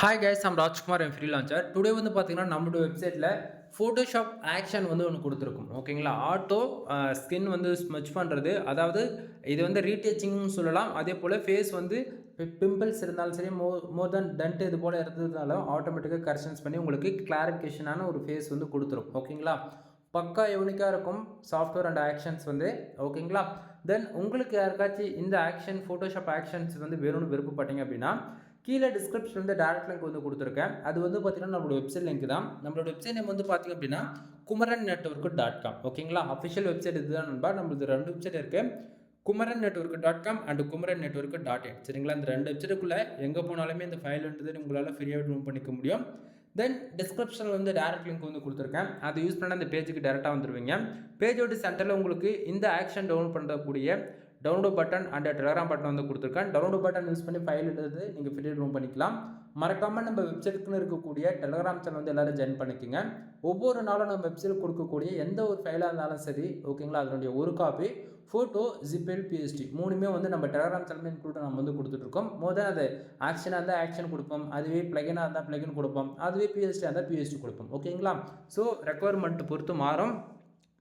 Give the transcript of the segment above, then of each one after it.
Hi guys I'm Rajkumar என் freelancer today வந்து பார்த்தீங்கன்னா நம்மளோட வெப்சைட்டில் ஃபோட்டோஷாப் ஆக்ஷன் வந்து ஒன்று கொடுத்துருக்கும். ஓகேங்களா ஆட்டோ ஸ்கின் uh, வந்து ஸ்மச் பண்ணுறது அதாவது இது வந்து ரீடேச்சிங்னு சொல்லலாம். அதே போல் ஃபேஸ் வந்து பிம்பிள்ஸ் இருந்தாலும் சரி மோ மோர் தென் டென்ட் இது போல் இருந்ததுனாலும் ஆட்டோமேட்டிக்காக கரெக்ஷன்ஸ் பண்ணி உங்களுக்கு கிளாரிஃபிகேஷனான ஒரு ஃபேஸ் வந்து கொடுத்துரும். ஓகேங்களா பக்கா யூனிக்காக இருக்கும். சாஃப்ட்வேர் அண்ட் ஆக்ஷன்ஸ் வந்து. ஓகேங்களா தென் உங்களுக்கு யாருக்காச்சும் இந்த ஆக்ஷன் ஃபோட்டோஷாப் ஆக்ஷன்ஸ் வந்து வேணும்னு விருப்பப்பட்டீங்க அப்படின்னா கீழே டிஸ்கிரிப்ஷன் வந்து டேரக்ட் லிங்க் வந்து கொடுத்துருக்கேன். அது வந்து பார்த்தீங்கன்னா நம்மளோட வெப்சைட் லிங்க் தான். நம்மளோட வெப்சைட் நேம் வந்து பார்த்தீங்க அப்படின்னா குமரன் நெட்ஒர்க் டாட் காம் ஓகேங்களா அஃபிஷியல் வெப்சைட் இதுதான் நண்பா. நம்மளுக்கு ரெண்டு வெப்சைட் இருக்குது Kumaran network dot com and Kumaran network dot in சரிங்களா? இந்த ரெண்டு வெப்சைட்டுக்குள்ளே எங்கே போனாலுமே இந்த ஃபைல்ன்றது உங்களால் ஃப்ரீயாக டவுன் பண்ணிக்க முடியும். தென் டிஸ்கிரிப்ஷனில் வந்து டேரக்ட் லிங்க் வந்து கொடுத்துருக்கேன். அதை யூஸ் பண்ண அந்த பேஜுக்கு டேரெக்டாக வந்துடுவீங்க பேஜோட சென்டரில் உங்களுக்கு இந்த ஆக்ஷன் டவுன் பண்ணக்கூடிய download button and Telegram button வந்து கொடுத்துருக்கேன். டவுன்லோட் பட்டன் யூஸ் பண்ணி ஃபைல் எடுத்து நீங்கள் ஃப்ரீ ரூம் பண்ணிக்கலாம். மறக்காமல் நம்ம வெப்சைட்டுக்குன்னு இருக்கக்கூடிய டெலகிராம் சேனல் வந்து எல்லோரும் ஜாயின் பண்ணிக்கோங்க. ஒவ்வொரு நாளும் நம்ம வெப்சைட் கொடுக்கக்கூடிய எந்த ஒரு ஃபைலாக இருந்தாலும் சரி ஓகேங்களா அதனுடைய ஒரு காப்பி ஃபோட்டோ ஜிபெல் பிஎஸ்டி மூணுமே வந்து நம்ம டெலகிராம் சேனல் இன்க்ளூட் நம்ம வந்து கொடுத்துட்ருக்கோம். மோதல் அது ஆக்ஷனாக இருந்தால் ஆக்ஷன் கொடுப்போம். அதுவே ப்ளகினாக இருந்தால் ப்ளகின் கொடுப்போம். அதுவே பிஎஸ்டி இருந்தால் பிஎஸ்டி கொடுப்போம். ஓகேங்களா ஸோ ரெக்குவயர்மெண்ட் பொறுத்து மாறும்.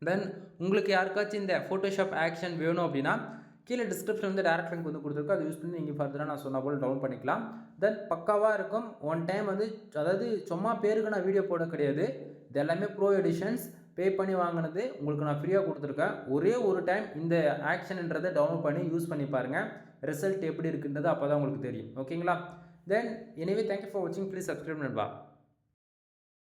தென் உங்களுக்கு யாருக்காச்சும் இந்த ஃபோட்டோஷாப் ஆக்ஷன் வேணும் அப்படின்னா கீழே டிஸ்கிரிப்ஷன் வந்து டேரக்ட் லிங்க் வந்து கொடுத்துருக்கோம். அது யூஸ் பண்ணி நீங்கள் ஃபர்தராக நான் சொன்ன போல் டவுன் பண்ணிக்கலாம். தென் பக்காவாக இருக்கும். ஒன் டைம் வந்து அதாவது சும்மா பேருக்கு நான் வீடியோ போட கிடையாது. இது எல்லாமே ப்ரோ எடிஷன்ஸ் பே பண்ணி வாங்கினது உங்களுக்கு நான் ஃப்ரீயாக கொடுத்துருக்கேன். ஒரே ஒரு டைம் இந்த ஆக்ஷன்ன்றதை டவுன்லோட் பண்ணி யூஸ் பண்ணி பாருங்கள் ரிசல்ட் எப்படி இருக்குன்றது அப்போ தான் உங்களுக்கு தெரியும். ஓகேங்களா then anyway thank you for வாட்சிங் ப்ளீஸ் சப்ஸ்கிரைப் நண்பா.